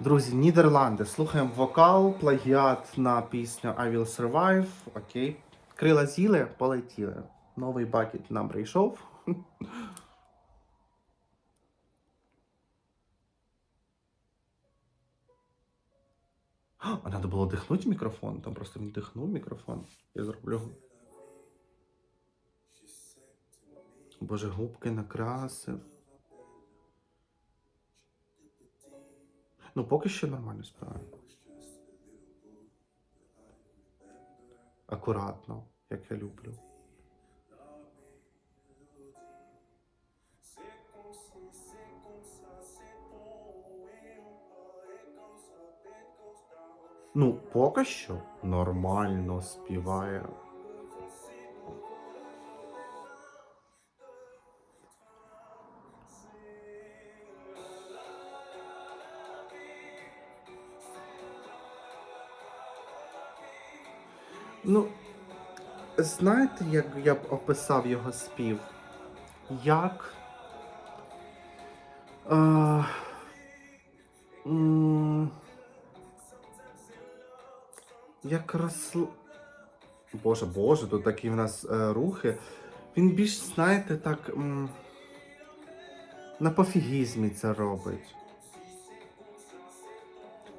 Друзі, Нідерланди. Слухаємо вокал, плагіат на пісню I Will Survive. Окей. Крила з'їли, полетіли. Новий бакет нам прийшов. А треба було дихнути мікрофон. Там просто він дихнув мікрофон. Я зроблю. Боже, губки накрасив. Ну, поки що нормально співаю. Акуратно, як я люблю. Ну, поки що нормально співає. Ну, знаєте, як я б описав його спів? Як. Е, як росл... Боже, боже, тут такі в нас е, рухи. Він більш, знаєте, так. м, на пофігізмі це робить.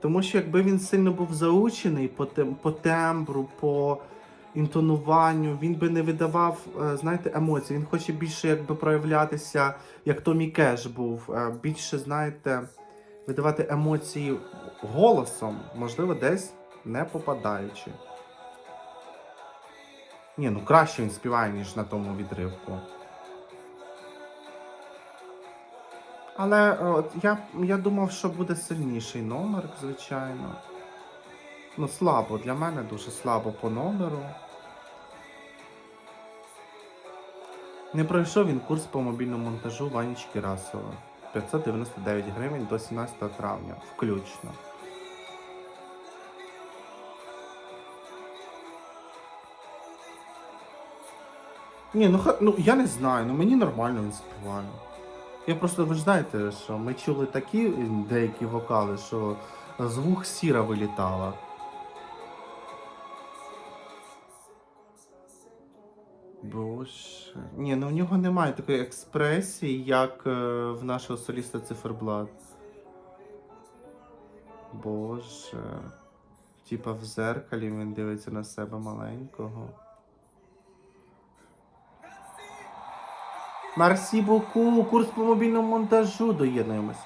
Тому що якби він сильно був заучений по, тем, по тембру, по інтонуванню, він би не видавав, е, знаєте, емоцій. Він хоче більше якби проявлятися, як Томі Кеш був. е, Більше, знаєте, видавати емоції голосом, можливо, десь не попадаючи. Ні, ну краще він співає, ніж на тому відривку. Але е, от, я, я думав, що буде сильніший номер, звичайно. Ну, слабо, для мене дуже слабо по номеру. Не пройшов він курс по мобільному монтажу Ванечки Расова. 599 гривень до 17 травня, включно. Ні, ну, ну я не знаю, ну мені нормально він співає. Я просто, ви ж знаєте, що ми чули такі деякі вокали, що з вух сіра вилітала. Боже. Ні, ну в нього немає такої експресії, як е, в нашого соліста циферблат. Боже. Типа в зеркалі він дивиться на себе маленького. Марсі Боку, курс по мобільному монтажу доєднуємось.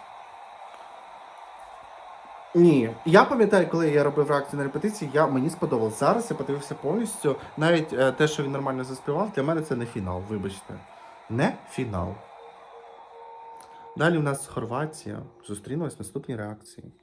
Ні, я пам'ятаю, коли я робив реакцію на репетиції, я, мені сподобалось. Зараз я подивився повністю. Навіть е, те, що він нормально заспівав, для мене це не фінал, вибачте. Не фінал. Далі у нас Хорватія. Зустрінемось в наступній реакції.